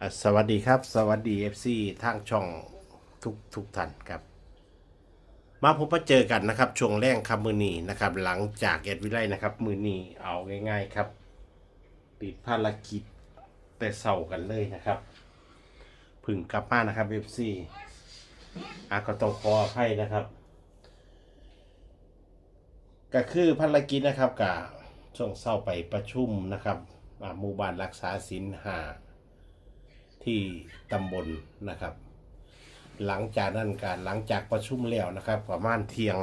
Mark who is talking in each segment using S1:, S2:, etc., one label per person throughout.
S1: อะสวัสดีครับ สวัสดี FC ทางช่องทุกทุกท่านครับ มาพบมาเจอกันนะครับ ช่วงแรกครับมือนีนะครับ หลังจากแอดวิไลนะครับ มือนีเอาง่าย ๆครับติดภารกิจแต่เศร้ากันเลยนะครับพึ่งกลับมานนะครับ FC อะก็ต้องขออภัยนะครับ ก็คือภารกิจนะครับกับช่วงเศร้าไปประชุมนะครับอ่าหมู่บ้านรักษาศีลหา ที่ตำบลนะครับ หลังจากนั้นการหลังจากประชุมแล้วนะครับประมาณเที่ยง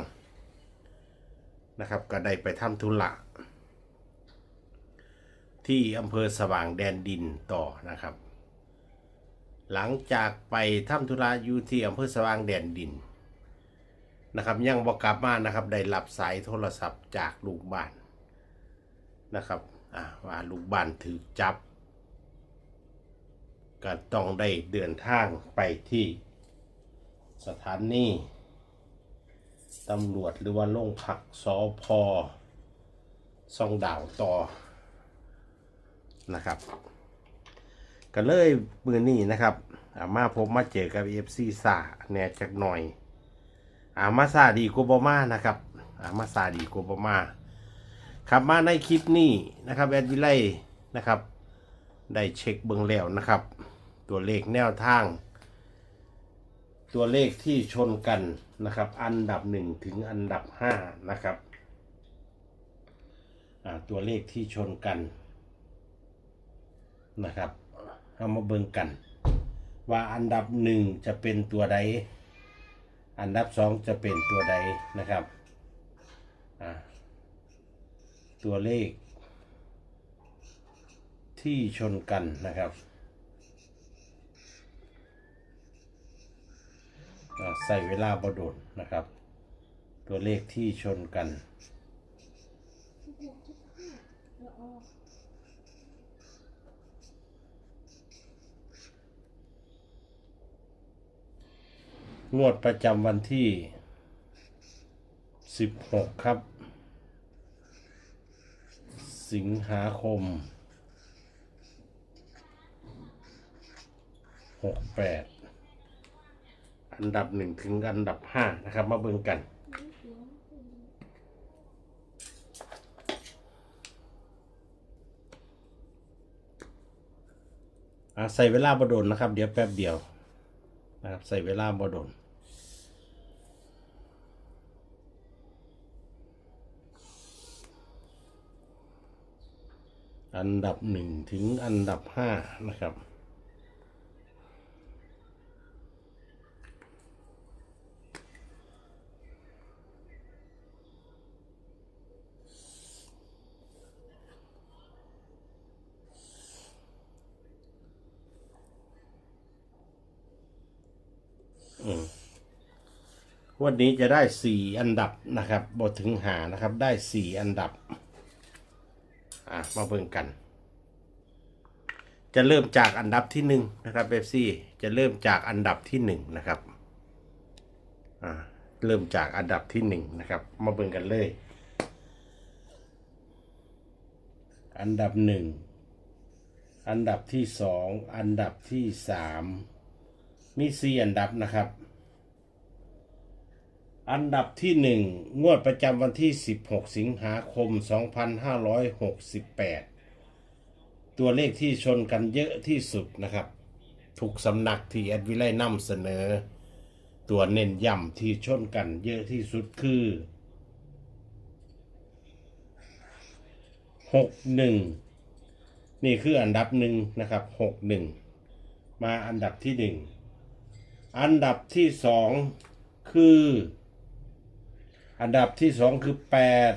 S1: นะครับ ก็ได้ไปทำธุระที่อำเภอสว่างแดนดินต่อนะครับ หลังจากไปทำธุระอยู่ที่อำเภอสว่างแดนดินนะครับยังบอกกลับมานะครับได้รับสายโทรศัพท์จากลูกบ้านนะครับว่าลูกบ้านถือจับ ก็ต้องได้เดินทางไปที่สถานีตำรวจหรือว่าโรงพักสอพอซองดาวต่อนะครับ ก็เลยมือนี้นะครับอามาผมมาเจอกับเอฟซีซาแหน่จักหน่อย อามาซาดีโกว่าบมานะครับ อามาซาดีโกว่าบมาครับมาในคลิปนี้นะครับแอดวิไลนะครับ ได้เช็คเบื้องแล้วนะครับ ตัวเลขแนวทาง ตัวเลขที่ชนกันนะครับ อันดับหนึ่งถึงอันดับห้านะครับตัวเลขที่ชนกันนะครับเอามาเบิ่งกัน ว่าอันดับหนึ่งจะเป็นตัวใด อันดับสองจะเป็นตัวใดนะครับตัวเลขที่ชนกันนะครับอ่า ใส่เวลาบดนนะครับ ตัวเลขที่ชนกัน งวดประจำวันที่ 16 ครับ สิงหาคมหกแปด อันดับหนึ่งถึงอันดับห้านะครับ มาเบิ่งกัน ใส่เวลาบดนนะครับ เดี๋ยวแป๊บเดียวนะครับใส่เวลาบดนอันดับหนึ่งถึงอันดับห้านะครับ วันนี้จะได้สี่อันดับนะครับบทถึงหานะครับ ได้สี่อันดับ อะ มาเบิ่งกัน จะเริ่มจากอันดับที่หนึ่งนะครับเบฟซี่จะเริ่มจากอันดับที่หนึ่งนะครับ อ่า เริ่มจากอันดับที่หนึ่งนะครับ มาเบิ่งกันเลย อันดับหนึ่ง อันดับที่สอง อันดับที่สาม มีสี่อันดับนะครับ อันดับที่หนึ่งงวดประจำวันที่ 16 สิงหาคม 2568 ตัวเลขที่ชนกันเยอะที่สุดนะครับทุกสำนักที่แอดวิไลนำเสนอ ตัวเน้นย้ำที่ชนกันเยอะที่สุดคือ61นี่คืออันดับหนึ่งนะครับ61มาอันดับที่หนึ่ง อันดับที่สองคือ อันดับที่สองคือแปด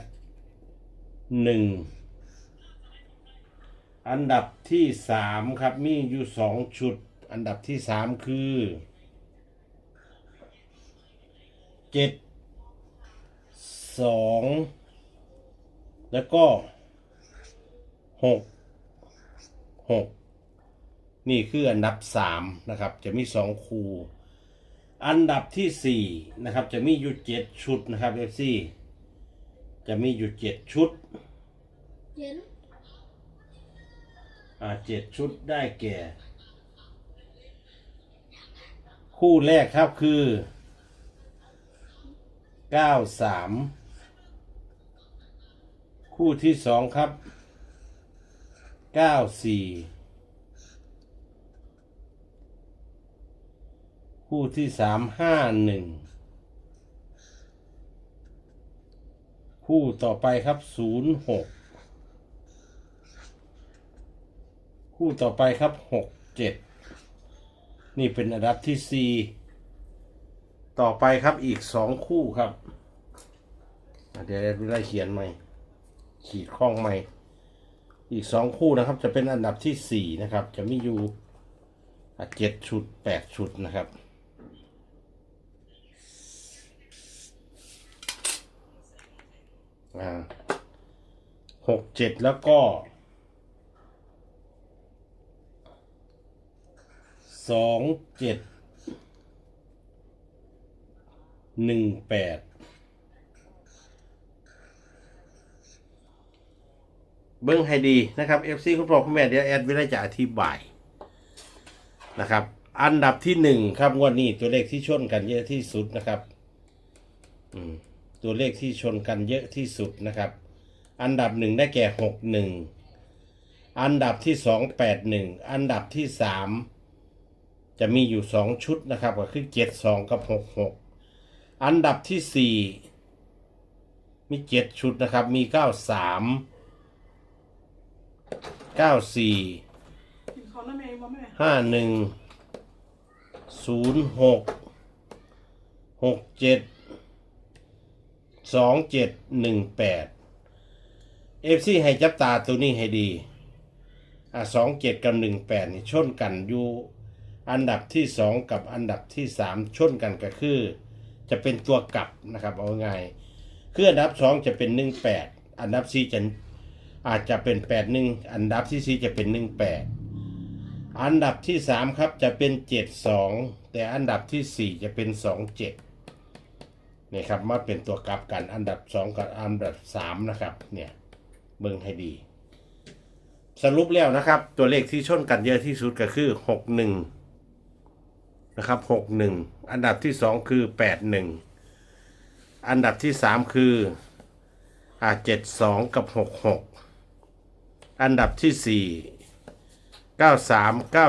S1: หนึ่งอันดับที่สามครับมีอยู่สองชุด อันดับที่สามคือเจ็ดสองแล้วก็หกหกนี่คืออันดับสามนะครับ จะมีสองคู อันดับที่สี่นะครับ จะมีอยู่เจ็ดชุดนะครับเอฟซีจะมีอยู่เจ็ดชุด
S2: เย็น
S1: อ่าเจ็ดชุดได้แก่ คู่แรกครับคือเก้าสามคู่ที่สองครับเก้าสี่ คู่ที่สามห้าหนึ่งคู่ต่อไปครับศูนย์หกคู่ต่อไปครับหกเจ็ดนี่เป็นอันดับที่สี่ต่อไปครับอีกสองคู่ครับ เดี๋ยวเวลาเขียนใหม่ ขีดข้องใหม่ อีกสองคู่นะครับ จะเป็นอันดับที่สี่นะครับ จะมีอยู่เจ็ดชุดแปดชุดนะครับ อ่าหกเจ็ดแล้วก็สองเจ็ดหนึ่งแปดเบิ้งให้ดีนะครับ FC คุณพ่อคุณแม่เดี๋ยวแอดวิไลจะอธิบายนะครับ อันดับที่หนึ่งครับงวดนี้ตัวเลขที่ชนกันเยอะที่สุดนะครับ อืม ตัวเลขที่ชนกันเยอะที่สุดนะครับ อันดับหนึ่งได้แก่หกหนึ่งอันดับที่สองแปดหนึ่งอันดับที่สามจะมีอยู่สองชุดนะครับ ก็คือเจ็ดสองกับหกหกอันดับที่สี่มีเจ็ดชุดนะครับ มีเก้าสามเก้าสี่
S2: กินเขาหน้าแม่บ่แม่
S1: ห้าหนึ่งศูนย์หกหกเจ็ด สองเจ็ดหนึ่งแปดเอฟซีให้จับตาตัวนี้ให้ดี อะสองเจ็ดกับหนึ่งแปดนี่ชนกันอยู่อันดับที่สองกับอันดับที่สามชนกันก็คือ จะเป็นตัวกลับนะครับเอาไงคืออันดับสองจะเป็นหนึ่งแปดอันดับสี่จะอาจจะเป็นแปดหนึ่งอันดับที่สี่จะเป็นหนึ่งแปดอันดับที่สามครับจะเป็นเจ็ดสองแต่อันดับที่สี่จะเป็นสองเจ็ด นี่ครับมาเป็นตัวกลับกันอันดับสองกับอันดับสามนะครับ เนี่ยเบิ่งให้ดี สรุปแล้วนะครับ ตัวเลขที่ชนกันเยอะที่สุดก็คือหกหนึ่งนะครับหกหนึ่งอันดับที่สองคือแปดหนึ่งอันดับที่สามคืออ่าเจ็ดสองกับหกหกอันดับที่สี่เก้าสามเก้า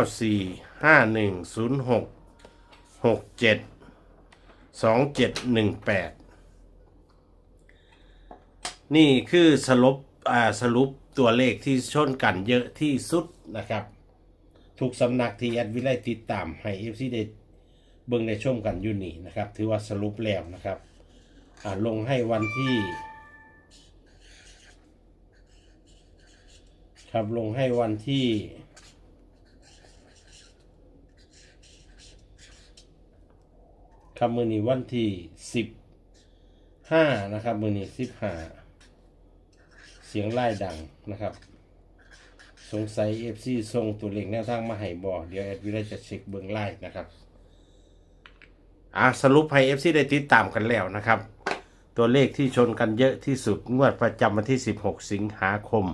S1: สองเจ็ดหนึ่งแปดนี่คือสรุปอ่าสรุปตัวเลขที่ชนกันเยอะที่สุดนะครับทุกสำนักที่แอดวิไลติดตามให้เอฟซีได้เบิ่งได้ชมกันอยู่นี่นะครับ ถือว่าสรุปแล้วนะครับอ่าลงให้วันที่ ครับลงให้วันที่ ครับมือนี้วันที่สิบห้านะครับ มือนี้สิบห้าเสียงไล่ดังนะครับ สงสัยเอฟซีส่งตัวเลขแนวทางมาให้บอเดี๋ยวแอดวิลจะเช็คเบื้องไล่นะครับอะสรุปให้เอฟซีได้ติดตามกันแล้วนะครับ ตัวเลขที่ชนกันเยอะที่สุดงวดประจำวันที่ 16 สิงหาคม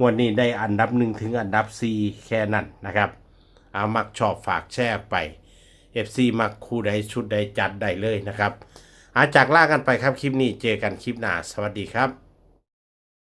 S1: งวดนี้ได้อันดับหนึ่งถึงอันดับ4แค่นั้นนะครับอามักชอบฝากแชร์ไป FC มักคู่ใดชุดใดจัดได้เลยนะครับอาจากล่ากันไปครับคลิปนี้เจอกันคลิปหน้าสวัสดีครับ